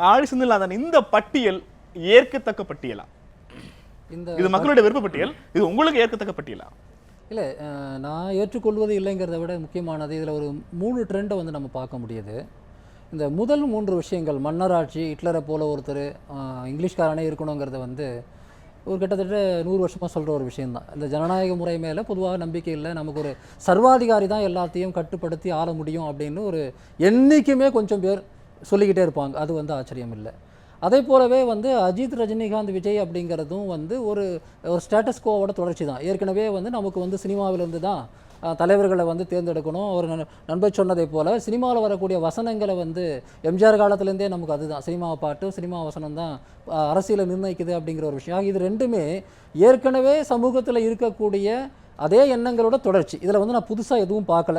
ஆழி செந்தில்நாதன் இந்த பட்டியல் ஏற்கத்தக்க பட்டியலா? இந்த இது மக்களுடைய விருப்ப பட்டியல். இது உங்களுக்கு ஏற்கத்தக்க பட்டியலா? இல்லை நான் ஏற்றுக்கொள்வது இல்லைங்கிறத விட முக்கியமானது இதில் ஒரு மூணு ட்ரெண்டை வந்து நம்ம பார்க்க முடியுது. இந்த முதல் மூன்று விஷயங்கள் மன்னராட்சி ஹிட்லரை போல ஒருத்தர் இங்கிலீஷ்காரனே இருக்கணுங்கிறத வந்து ஒரு கிட்டத்தட்ட நூறு வருஷமாக சொல்கிற ஒரு விஷயம்தான். இந்த ஜனநாயக முறை மேலே பொதுவாக நம்பிக்கை இல்லை. நமக்கு ஒரு சர்வாதிகாரி தான் எல்லாத்தையும் கட்டுப்படுத்தி ஆள முடியும் அப்படின்னு ஒரு என்றைக்குமே கொஞ்சம் பேர் சொல்லிக்கிட்டே இருப்பாங்க. அது வந்து ஆச்சரியம் இல்லை. அதே போலவே வந்து அஜித் ரஜினிகாந்த் விஜய் அப்படிங்கிறதும் வந்து ஒரு ஒரு ஸ்டேட்டஸ்கோவோட தொடர்ச்சி தான். ஏற்கனவே வந்து நமக்கு வந்து சினிமாவிலேருந்து தான் தலைவர்களை வந்து தேர்ந்தெடுக்கணும். ஒரு நண்பர் சொன்னதை போல் சினிமாவில் வரக்கூடிய வசனங்களை வந்து எம்ஜிஆர் காலத்துலேருந்தே நமக்கு அதுதான் சினிமா பாட்டு சினிமா வசனம் தான் அரசியலை நிர்ணயிக்குது அப்படிங்கிற ஒரு விஷயம். இது ரெண்டுமே ஏற்கனவே சமூகத்தில் இருக்கக்கூடிய அதே எண்ணங்களோட தொடர்ச்சி. இதில் வந்து நான் புதுசாக எதுவும் பார்க்கல.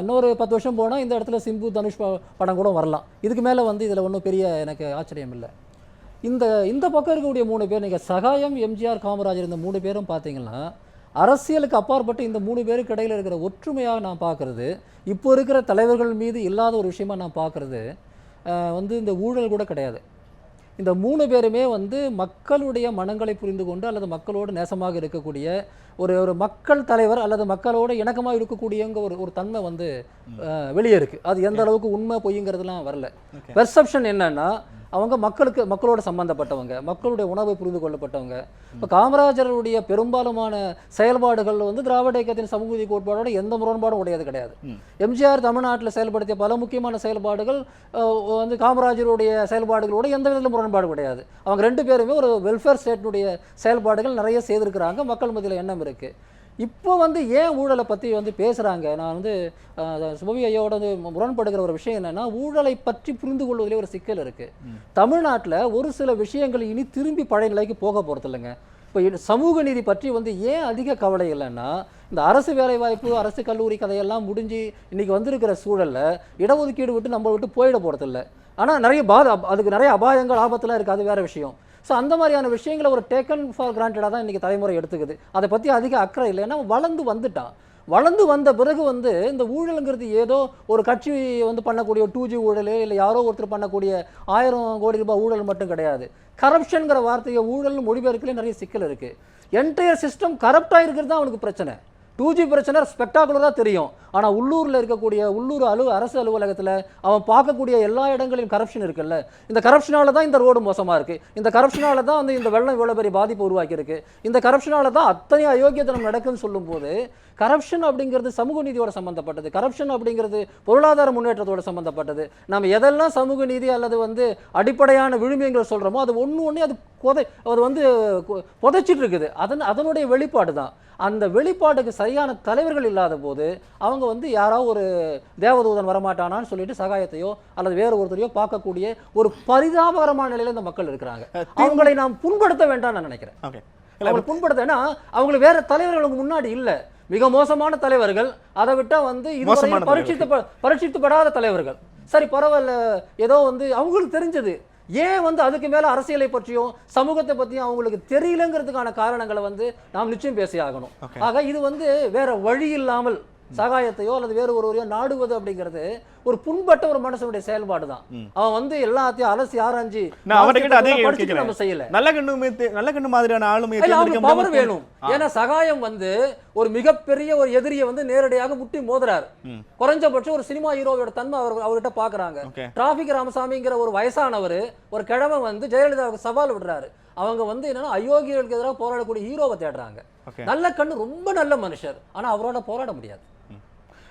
இன்னொரு பத்து வருஷம் போனால் இந்த இடத்துல சிம்பு தனுஷ் படம் கூட வரலாம். இதுக்கு மேலே வந்து இதில் ஒன்றும் பெரிய எனக்கு ஆச்சரியம் இல்லை. இந்த இந்த பக்கம் இருக்கக்கூடிய மூணு பேர் நீங்கள் சகாயம் எம்ஜிஆர் காமராஜர் இந்த மூணு பேரும் பார்த்தீங்கன்னா அரசியலுக்கு அப்பாற்பட்டு இந்த மூணு பேருக்கு இடையில் இருக்கிற ஒற்றுமையாக நான் பார்க்குறது இப்போ இருக்கிற தலைவர்கள் மீது இல்லாத ஒரு விஷயமா நான் பார்க்குறது வந்து இந்த ஊழல் கூட கிடையாது. இந்த மூணு பேருமே வந்து மக்களுடைய மனங்களை புரிந்து கொண்டு அல்லது மக்களோடு நேசமாக இருக்கக்கூடிய ஒரு ஒரு மக்கள் தலைவர் அல்லது மக்களோட இணக்கமாக இருக்கக்கூடியங்க ஒரு ஒரு தன்மை வந்து வெளியே இருக்குது அது எந்த அளவுக்கு உண்மை பொய்ங்கிறதுலாம் வரல. பெர்செப்ஷன் என்னன்னா அவங்க மக்களுக்கு மக்களோட சம்பந்தப்பட்டவங்க மக்களுடைய உணவை புரிந்து கொள்ளப்பட்டவங்க. இப்போ காமராஜருடைய பெரும்பாலுமான செயல்பாடுகள் வந்து திராவிட இயக்கத்தின் சமூக நீதி கோட்பாடோட எந்த முரண்பாடும் உடையது கிடையாது. எம்ஜிஆர் தமிழ்நாட்டில் செயல்படுத்திய பல முக்கியமான செயல்பாடுகள் வந்து காமராஜருடைய செயல்பாடுகளோட எந்த விதத்திலும் முரண்பாடு கிடையாது. அவங்க ரெண்டு பேருமே ஒரு வெல்ஃபேர் ஸ்டேட்னுடைய செயல்பாடுகள் நிறைய செய்திருக்கிறாங்க. மக்கள் மத்தியில் எண்ணம் இருக்கு. இப்போ வந்து ஏன் ஊழலை பற்றி வந்து பேசுகிறாங்க நான் வந்து சுபவி ஐயாவோட வந்து முரண்படுகிற ஒரு விஷயம் என்னன்னா ஊழலை பற்றி புரிந்து கொள்வதிலே ஒரு சிக்கல் இருக்குது தமிழ்நாட்டில் ஒரு சில விஷயங்கள் இனி திரும்பி பழைய நிலைக்கு போக போகிறது இல்லைங்க. இப்போ சமூக நீதி பற்றி வந்து ஏன் அதிக கவலை இல்லைன்னா இந்த அரசு வேலைவாய்ப்பு அரசு கல்லூரி கதையெல்லாம் முடிஞ்சு இன்னைக்கு வந்திருக்கிற சூழல்ல இடஒதுக்கீடு விட்டு நம்ம விட்டு போயிட போகிறதில்ல ஆனால் நிறைய பாத அதுக்கு நிறைய அபாயங்கள் ஆபத்துலாம் இருக்குது அது வேற விஷயம். ஸோ அந்த மாதிரியான விஷயங்களை ஒரு டேக்கன் ஃபார் கிராண்டடாக தான் இன்றைக்கி தலைமுறை எடுத்துக்குது. அதை பற்றி அதிக அக்கறை இல்லை. ஏன்னா வளர்ந்து வந்துட்டான் வளர்ந்து வந்த பிறகு வந்து இந்த ஊழலுங்கிறது ஏதோ ஒரு கட்சி வந்து பண்ணக்கூடிய டூ ஜி ஊழல் இல்லை யாரோ ஒருத்தர் பண்ணக்கூடிய ஆயிரம் கோடி ரூபாய் ஊழல் மட்டும் கிடையாது. கரப்ஷனுங்கிற வார்த்தையை ஊழல் மொழிபெயர்க்கலே நிறைய சிக்கல் இருக்குது என்டையர் சிஸ்டம் கரப்டாக இருக்கிறது தான் அவனுக்கு பிரச்சனை. டூ ஜி பிரச்சனை ஸ்பெக்டாகுலராக தெரியும். ஆனால் உள்ளூரில் இருக்கக்கூடிய உள்ளூர் அலு அரசு அலுவலகத்தில் அவன் பார்க்கக்கூடிய எல்லா இடங்களிலும் கரப்ஷன் இருக்குல்ல? இந்த கரப்ஷனால தான் இந்த ரோடு மோசமாக இருக்குது இந்த கரப்ஷனால தான் வந்து இந்த வெள்ளம் இவ்வளோ பெரிய பாதிப்பு உருவாக்கியிருக்கு. இந்த கரப்ஷனால தான் அத்தனை அயோக்கியத்தனம் நடக்குதுன்னு சொல்லும்போது கரப்ஷன் அப்படிங்கிறது சமூக நீதியோட சம்மந்தப்பட்டது கரப்ஷன் அப்படிங்கிறது பொருளாதார முன்னேற்றத்தோட சம்மந்தப்பட்டது நம்ம எதெல்லாம் சமூக நீதி அல்லது வந்து அடிப்படையான விழுமியங்கள் சொல்கிறோமோ அது ஒன்று ஒன்று அது புதை அது வந்து புதைச்சிட்டு இருக்குது. அதன் அதனுடைய வெளிப்பாடு தான். அந்த வெளிப்பாட்டுக்கு சரியான தலைவர்கள் இல்லாத போது அவங்க வந்து யாரோ ஒரு தேவதூதன் வரமாட்டானான்னு சொல்லிட்டு சகாயத்தையோ அல்லது வேறு ஒருத்தரையோ பார்க்கக்கூடிய ஒரு பரிதாபகரமான நிலையில இந்த மக்கள் இருக்கிறாங்க. அவங்களை நாம் புண்படுத்த வேண்டாம்னு நான் நினைக்கிறேன். அவங்களை புண்படுத்த ஏன்னா அவங்களுக்கு வேற தலைவர்களுக்கு முன்னாடி இல்ல. மிக மோசமான தலைவர்கள். அதை விட்டா வந்து இதுவரை பரீட்சித்து பரீட்சித்துப்படாத தலைவர்கள். சரி பரவாயில்ல. ஏதோ வந்து அவங்களுக்கு தெரிஞ்சது. ஏன் வந்து அதுக்கு மேல அரசியலை பற்றியும் சமூகத்தை பற்றியும் அவங்களுக்கு தெரியலங்கிறதுக்கான காரணங்களை வந்து நாம் நிச்சயம் பேசி ஆகணும். ஆக இது வந்து வேற வழி இல்லாமல் சகாயத்தையோ அல்லது வேறு ஒருவரையோ நாடுவது அப்படிங்கிறது ஒரு புண்பட்ட ஒரு மனுஷனுடைய செயல்பாடு தான். அவன் வந்து எல்லாத்தையும் அலசி ஆராய்ஞ்சு. நம்ம செய்யல. நல்ல கண்ணு நல்ல கண்ணு மாதிரியான தேர்ந்தெடுக்க பவர் வேணும். ஏன்னா சகாயம் வந்து ஒரு மிகப்பெரிய ஒரு எதிரியை வந்து நேரடியாக முட்டி மோதுறாரு. குறைஞ்சபட்சம் ஒரு சினிமா ஹீரோவோட தன்மை அவர் அவர்கிட்ட பாக்குறாங்க. டிராபிக் ராமசாமிங்கிற ஒரு வயசானவர் ஒரு கிழமை வந்து ஜெயலலிதாவுக்கு சவால் விடுறாரு. அவங்க வந்து என்னன்னா அயோக்கியர்களுக்கு எதிராக போராடக்கூடிய ஹீரோவை தேடுறாங்க. நல்ல கண்ணு ரொம்ப நல்ல மனுஷர். ஆனா அவரோட போராட முடியாது.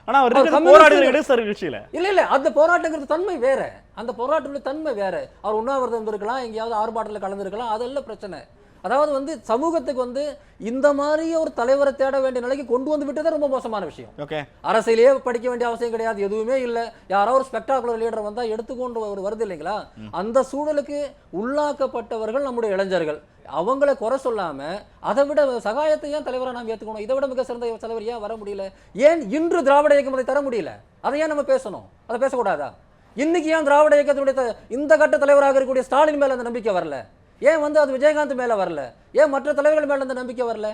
ஆனா அவர் போராடுகிற இடதுசாரி கட்சியில. இல்ல இல்ல அந்த போராட்டங்கிறது தன்மை வேற. அந்த போராட்டத்துடைய தன்மை வேற. அவர் உண்ணாவிரதம் இருந்திருக்கலாம் எங்கேயாவது ஆர்ப்பாட்டத்தில் கலந்துருக்கலாம் அதெல்லாம் பிரச்சனை. அதாவது வந்து சமூகத்துக்கு வந்து இந்த மாதிரி ஒரு தலைவரை தேட வேண்டிய நிலைக்கு கொண்டு வந்து விட்டதே ரொம்ப மோசமான விஷயம். ஓகே. அரசியலே படிக்க வேண்டிய அவசியம் கிடையாது எதுவுமே இல்லை. யாரோ ஒரு ஸ்பெக்டாகுலர் லீடர் வந்தா எடுத்துக்கொண்டு ஒரு வருது இல்லைங்களா? அந்த சூழலுக்கு உள்ளாக்கப்பட்டவர்கள் நம்முடைய இளைஞர்கள். அவங்கள குறை சொல்லாம அதை விட சகாயத்தை ஏன் தலைவரா நாம் ஏத்துக்கணும்? இதை விட மிக சிறந்த தலைவர் ஏன் வர முடியல? ஏன் இன்று திராவிட இயக்கம் அதை தர முடியல? அதை ஏன் நம்ம பேசணும்? அதை பேசக்கூடாதா? இன்னைக்கு ஏன் திராவிட இயக்கத்தினுடைய இந்த கட்ட தலைவராக இருக்கக்கூடிய ஸ்டாலின் மேல அந்த நம்பிக்கை வரல? ஏன் வந்து அது விஜயகாந்த் மேல வரல? ஏன் மற்ற தலைவர்கள் மேல அந்த நம்பிக்கை வரல?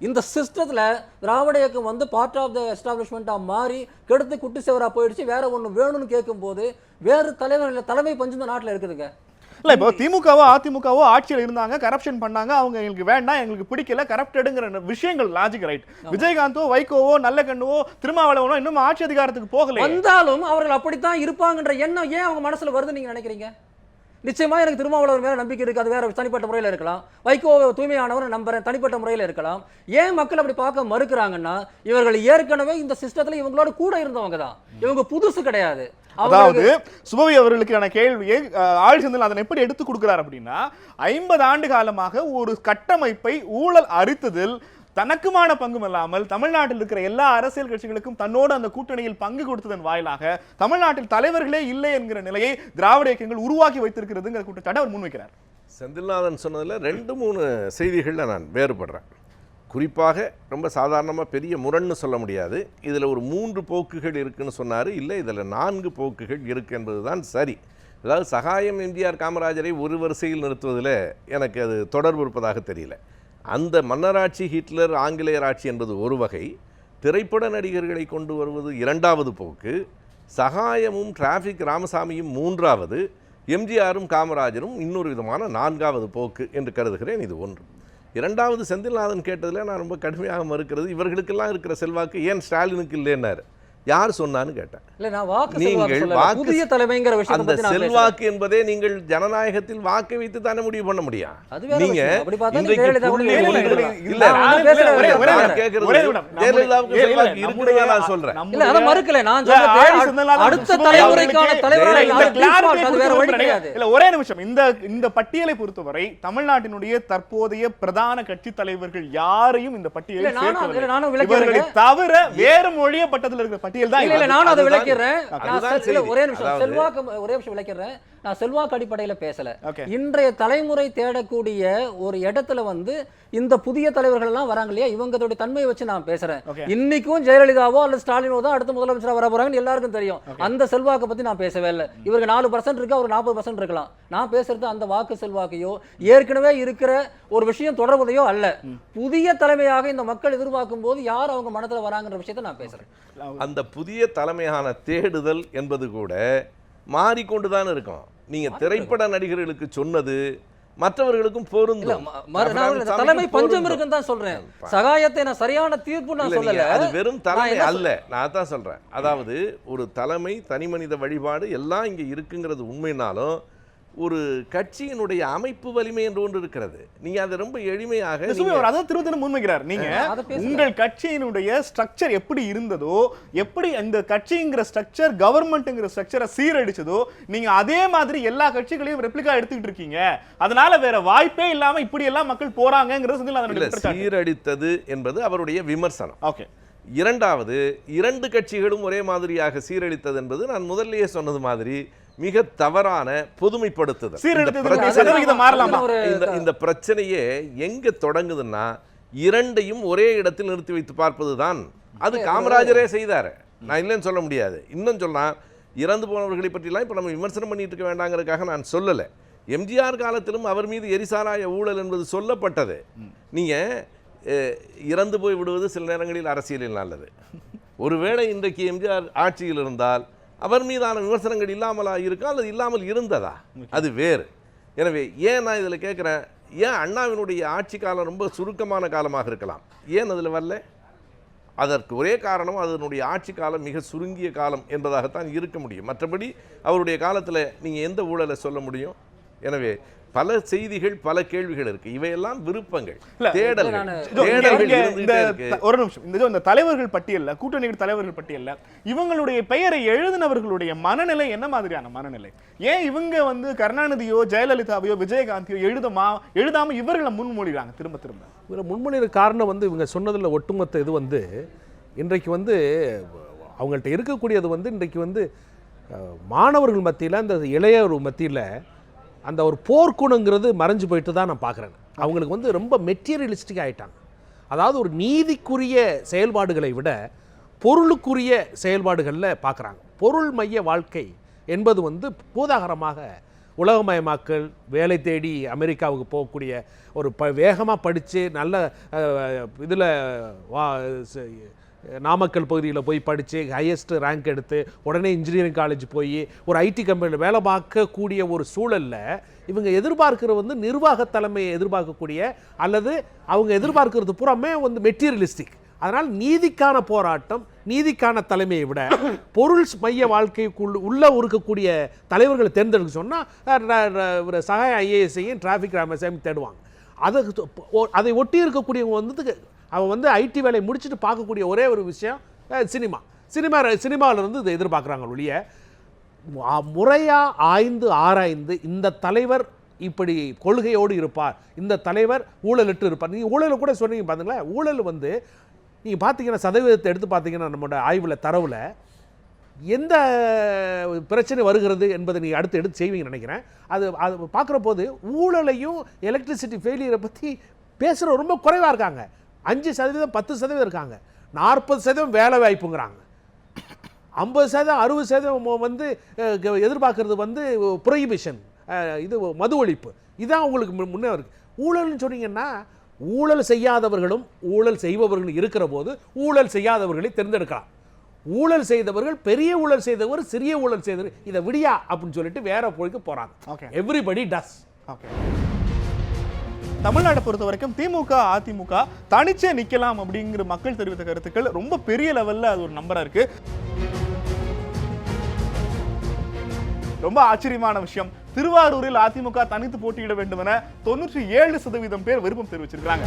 இந்த சிஸ்டத்தில் திராவிட இயக்கம் வந்து பார்ட் ஆஃப் த எஸ்டாப்ளிஷ்மெண்ட்டாக மாறி கெடுத்து குட்டி சேவராக போயிடுச்சு. வேற ஒன்று வேணும்னு கேட்கும்போது வேறு தலைவர்கள் தலைமை பஞ்சு இந்த நாட்டில் இருக்குதுங்க. இல்ல இப்போ திமுகவோ அதிமுகவோ ஆட்சியில் இருந்தாங்க கரப்ஷன் பண்ணாங்க அவங்க எங்களுக்கு வேண்டாம் எங்களுக்கு பிடிக்கல கரப்டடுங்கிற விஷயங்கள் லாஜிக் ரைட் விஜயகாந்தோ வைகோவோ நல்லக்கண்ணுவோ திருமாவளவனோ இன்னும் ஆட்சி அதிகாரத்துக்கு போகல வந்தாலும் அவர்கள் அப்படித்தான் இருப்பாங்கன்ற எண்ணம் ஏன் அவங்க மனசுல வருதுன்னு நீங்க நினைக்கிறீங்க? நிச்சயமா எனக்கு திருமாவளவர் மேல நம்பிக்கை இருக்கு அது வேற தனிப்பட்ட முறையில் இருக்கலாம். வைகோ தூய்மையானவர் நம்புறேன் தனிப்பட்ட முறையில் இருக்கலாம். ஏன் மக்கள் அப்படி பார்க்க மறுக்கிறாங்கன்னா இவர்கள் ஏற்கனவே இந்த சிஸ்டத்துல இவங்களோட கூட இருந்தவங்க தான். இவங்க புதுசு கிடையாது. அதாவது சுபவி அவர்களுக்கான கேள்வியை ஆள் செந்தில் அதனை எப்படி எடுத்து கொடுக்கிறார் அப்படின்னா ஐம்பது ஆண்டு காலமாக ஒரு கட்டமைப்பை ஊழல் அரித்ததில் தனக்குமான பங்கும் இல்லாமல் தமிழ்நாட்டில் இருக்கிற எல்லா அரசியல் கட்சிகளுக்கும் தன்னோடு அந்த கூட்டணியில் பங்கு கொடுத்ததன் வாயிலாக தமிழ்நாட்டில் தலைவர்களே இல்லை என்கிற நிலையை திராவிட இயக்கங்கள் உருவாக்கி வைத்திருக்கிறதுங்கிற குற்றச்சாட்டை அவர் முன்வைக்கிறார். செந்தில்நாதன் சொன்னதில் ரெண்டு மூணு செய்திகளில் நான் வேறுபடுறேன். குறிப்பாக ரொம்ப சாதாரணமாக பெரிய முரண்னு சொல்ல முடியாது. இதில் ஒரு மூன்று போக்குகள் இருக்குன்னு சொன்னார். இல்லை இதில் நான்கு போக்குகள் இருக்கு என்பது தான் சரி. அதாவது சகாயம் எம்ஜிஆர் காமராஜரை ஒரு வரிசையில் நிறுத்துவதில் எனக்கு அது தொடர்பு இருப்பதாக தெரியல. அந்த மன்னராட்சி ஹிட்லர் ஆங்கிலேயர் ஆட்சி என்பது ஒரு வகை. திரைப்பட நடிகர்களை கொண்டு வருவது இரண்டாவது போக்கு. சகாயமும் டிராஃபிக் ராமசாமியும் மூன்றாவது. எம்ஜிஆரும் காமராஜரும் இன்னொரு விதமான நான்காவது போக்கு என்று கருதுகிறேன். இது ஒன்று. இரண்டாவது செந்தில்நாதன் கேட்டதில் நான் ரொம்ப கடுமையாக மறுக்கிறது. இவர்களுக்கெல்லாம் இருக்கிற செல்வாக்கு ஏன் ஸ்டாலினுக்கு இல்லைன்னாரு. யார் சொன்னான்னு கேட்டேன். நீங்கள். வாக்கு தலைமைங்கிற அந்த பத்தி நான் பேசுறேன். செல்வாக்கு என்பதே நீங்கள் ஜனநாயகத்தில் வாக்கை வைத்து தானே முடிவு பண்ண முடியும்? நீங்க. ஜெயலலிதாவுக்கு நான் சொல்றேன். மறுக்கல. நான் அடுத்த தலைமுறைக்கான அவர்களுக்கு தலைவரை இல்ல, இந்த அது default, clarity அது வேற வழி கொடுத்து கிடையாது. இல்ல ஒரே நிமிஷம். இந்த இந்த பட்டியலை பொறுத்தவரை தமிழ்நாட்டினுடைய தற்போதைய பிரதான கட்சி தலைவர்கள் யாரையும் இந்த பட்டியலில் தவிர வேறு மொழிய பட்டத்தில் இருக்கிற பட்டியல் தான் இல்ல. நானும் அதை விளக்கிறேன். ஒரே நிமிஷம் செல்வாக்கு ஒரே நிமிஷம் விளக்கிறேன் நான் செல்வாக்கு அடிப்படையில பேசல. இன்றைய தலைமுறை தேடக்கூடிய ஒரு இடத்துல வந்து இந்த புதிய தலைவர்கள் எல்லாம் வராங்க இல்லையா? இவங்களுடைய தன்மையை வச்சு நான் பேசுறேன். இன்னைக்கும் ஜெயலலிதாவோ அல்லது ஸ்டாலினோ தான் அடுத்த முதலமைச்சரா வர போறாங்கன்னு எல்லாருக்கும் தெரியும். அந்த செல்வாக்கை பத்தி நான் பேசவே இல்லை. இவருக்கு நாலு பர்சன்ட் இருக்கு? அவர் நாற்பது பர்சன்ட் இருக்கலாம். நான் பேசுறது அந்த வாக்கு செல்வாக்கையோ ஏற்கனவே இருக்கிற ஒரு விஷயம் தொடர்புதையோ அல்ல. புதிய தலைமையாக இந்த மக்கள் எதிர்பார்க்கும் போது யார் அவங்க மனத்துல வராங்கன்ற விஷயத்தை நான் பேசுறேன். அந்த புதிய தலைமையான தேடுதல் என்பது கூட மாறிக்கொண்டுதான் இருக்கும் நீங்க திரைப்பட நடிகர்களுக்கு சொன்னது மற்றவர்களுக்கும் பொருந்தும். தலைமை பஞ்சம். இருக்குன்னு தான் சொல்றேன். சகாயத்தை நான் சரியான தீர்ப்பு நான் சொல்லல. அது வெறும் தலைமை அல்ல. நான் அதான் சொல்றேன். அதாவது ஒரு தலைமை தனி மனித வழிபாடு எல்லாம் இங்க இருக்குங்கிறது உண்மைனாலும் ஒரு கட்சியினுடைய அமைப்பு வலிமை என்று ஒன்று இருக்கிறது. நீங்க அதை ரொம்ப எளிமையாக அதை திரும்ப திரும்ப முன்வைக்கிறார். நீங்க. உங்கள் கட்சியினுடைய ஸ்ட்ரக்சர் எப்படி இருந்ததோ எப்படி இந்த கட்சிங்கிற ஸ்ட்ரக்சர் கவர்மெண்ட்ங்கிற ஸ்ட்ரக்சரை சீரழிச்சதோ நீங்க அதே மாதிரி எல்லா கட்சிகளையும் ரெப்ளிகா எடுத்துக்கிட்டு இருக்கீங்க. அதனால வேற வாய்ப்பே இல்லாம இப்படி எல்லாம் மக்கள் போறாங்கிறது சீரழித்தது என்பது அவருடைய விமர்சனம். ஓகே. இரண்டாவது இரண்டு கட்சிகளும் ஒரே மாதிரியாக சீரழித்தது என்பது நான் முதல்லயே சொன்னது மாதிரி மிக தவறான பொதுமைப்படுத்துதல். இந்த பிரச்சனையே எங்க தொடங்குதுன்னா இரண்டையும் ஒரே இடத்தில் நிறுத்தி வைத்து பார்ப்பதுதான். அது காமராஜரே செய்தாரு. நான் இல்லைன்னு சொல்ல முடியாது. இன்னும் சொன்னா இறந்து போனவர்களை பற்றிலாம் இப்போ நம்ம விமர்சனம் பண்ணிட்டு இருக்க வேண்டாங்கிறதுக்காக நான் சொல்லலை. எம்ஜிஆர் காலத்திலும் அவர் மீது எரிசாராய ஊழல் என்பது சொல்லப்பட்டது. நீங்க அஹ், இறந்து போய் விடுவது சில நேரங்களில் அரசியலில் நல்லது. ஒருவேளை இன்றைக்கு எம்ஜிஆர் ஆட்சியில் இருந்தால் அவர் மீதான விமர்சனங்கள் இல்லாமலா இருக்கா அல்லது இல்லாமல் இருந்ததா? அது வேறு. எனவே ஏன் நான் இதில் கேட்குறேன்? ஏன் அண்ணாவினுடைய ஆட்சி காலம் ரொம்ப சுருக்கமான காலமாக இருக்கலாம்? ஏன் அதில் வரல? அதற்கு ஒரே காரணம் அதனுடைய ஆட்சி காலம் மிக சுருங்கிய காலம் என்பதாகத்தான் இருக்க முடியும். மற்றபடி அவருடைய காலத்தில் நீங்கள் எந்த ஊழலை சொல்ல முடியும்? எனவே பல செய்திகள் பல கேள்விகள் இருக்கு. இவையெல்லாம் விருப்பங்கள் தேடல்கள் ஒரு நிமிஷம். இந்த இந்த தலைவர்கள் பட்டியல்ல கூட்டணி தலைவர்கள் பட்டியல்ல இவங்களுடைய பெயரை எழுதினவர்களுடைய மனநிலை என்ன மாதிரியான மனநிலை? ஏன் இவங்க வந்து கருணாநிதியோ ஜெயலலிதாவையோ விஜயகாந்தியோ எழுதமா எழுதாம இவர்களை முன்மொழிகிறாங்க? திரும்ப திரும்ப. இதில் முன்மொழிகிற காரணம் வந்து இவங்க சொன்னதில் ஒட்டுமொத்த இது வந்து இன்றைக்கு வந்து அவங்கள்ட்ட இருக்கக்கூடியது வந்து இன்றைக்கு வந்து மாணவர்கள் மத்தியில் அந்த இளையோர் மத்தியில் அந்த ஒரு போர்க்குணங்கிறது மறைஞ்சு போயிட்டு தான் நான் பார்க்குறேன். அவங்களுக்கு வந்து ரொம்ப மெட்டீரியலிஸ்டிக் ஆயிட்டாங்க. அதாவது ஒரு நீதிக்குரிய செயல்பாடுகளை விட பொருளுக்குரிய செயல்பாடுகளில் பார்க்குறாங்க. பொருள் மைய வாழ்க்கை என்பது வந்து பூதாகரமாக உலகமயமாக்கல் வேலை தேடி அமெரிக்காவுக்கு போகக்கூடிய ஒரு ப வேகமாக படித்து நல்ல இதில் வா நாமக்கல் பகுதியில் போய் படித்து ஹையஸ்ட் ரேங்க் எடுத்து உடனே இன்ஜினியரிங் காலேஜ் போய் ஒரு ஐடி கம்பெனியில் வேலை பார்க்கக்கூடிய ஒரு சூழல்ல இவங்க எதிர்பார்க்கிற வந்து நிர்வாக தலைமையை எதிர்பார்க்கக்கூடிய அல்லது அவங்க எதிர்பார்க்கிறது பூராமே வந்து மெட்டீரியலிஸ்டிக் அதனால் நீதிக்கான போராட்டம் நீதிக்கான தலைமையை விட பொருள் மைய வாழ்க்கைக்குள் உள்ளே இருக்கக்கூடிய தலைவர்களை தேர்ந்தெடுக்க சொன்னால் சகாய ஐஏஎஸ்ஐயும் டிராஃபிக் ராமசாமி தேடுவாங்க. அதை அதை ஒட்டி இருக்கக்கூடியவங்க வந்து அவன் வந்து ஐடி வேலையை முடிச்சுட்டு பார்க்கக்கூடிய ஒரே ஒரு விஷயம் சினிமா. சினிமா சினிமாவில் இருந்து இதை எதிர்பார்க்குறாங்க ஒழிய முறையாக ஆய்ந்து ஆராய்ந்து இந்த தலைவர் இப்படி கொள்கையோடு இருப்பார் இந்த தலைவர் ஊழலிட்டு இருப்பார். நீங்கள் ஊழல் கூட சொன்னீங்க பார்த்தீங்களா ஊழல் வந்து நீங்கள் பார்த்தீங்கன்னா சதவீதத்தை எடுத்து பார்த்தீங்கன்னா நம்மளோட ஆய்வில் தரவில் எந்த பிரச்சனை வருகிறது என்பதை நீங்கள் அடுத்து எடுத்து செய்வீங்கன்னு நினைக்கிறேன். அது அது பார்க்குற போது ஊழலையும் எலக்ட்ரிசிட்டி ஃபெயிலியரை பற்றி பேசுகிற ரொம்ப குறைவாக இருக்காங்க. அஞ்சு சதவீதம் பத்து சதவீதம் இருக்காங்க. நாற்பது சதவீதம் வேலை வாய்ப்புங்கிறாங்க. ஐம்பது சதவீதம் அறுபது சதவீதம் வந்து எதிர்பார்க்கறது வந்து ப்ரொஹிபிஷன் இது மது ஒழிப்பு. இதான் உங்களுக்கு முன்னே இருக்கு. ஊழல்னு சொன்னீங்கன்னா ஊழல் செய்யாதவர்களும் ஊழல் செய்பவர்களும் இருக்கிற போது ஊழல் செய்யாதவர்களை தேர்ந்தெடுக்கலாம். ஊழல் செய்தவர்கள் பெரிய ஊழல் செய்தவர் சிறிய ஊழல் செய்தவர் இதை விடியா அப்படின்னு சொல்லிட்டு வேற பொழுக்கு போறாங்க. Okay. எவ்ரிபடி டஸ் ஓகே தமிழ்நாட்டை பொறுத்த வரைக்கும் திமுக அதிமுக தனிச்சே நிக்கலாம் அப்படிங்கிற மக்கள் தெரிவித்த கருத்துக்கள் ரொம்ப பெரிய லெவல்ல அது ஒரு நம்பரா இருக்கு. ரொம்ப ஆச்சரியமான விஷயம். திருவாரூரில் அதிமுக தனித்து போட்டியிட வேண்டும் என தொண்ணூற்றி ஏழு சதவீதம் பேர் விருப்பம் தெரிவிச்சிருக்காங்க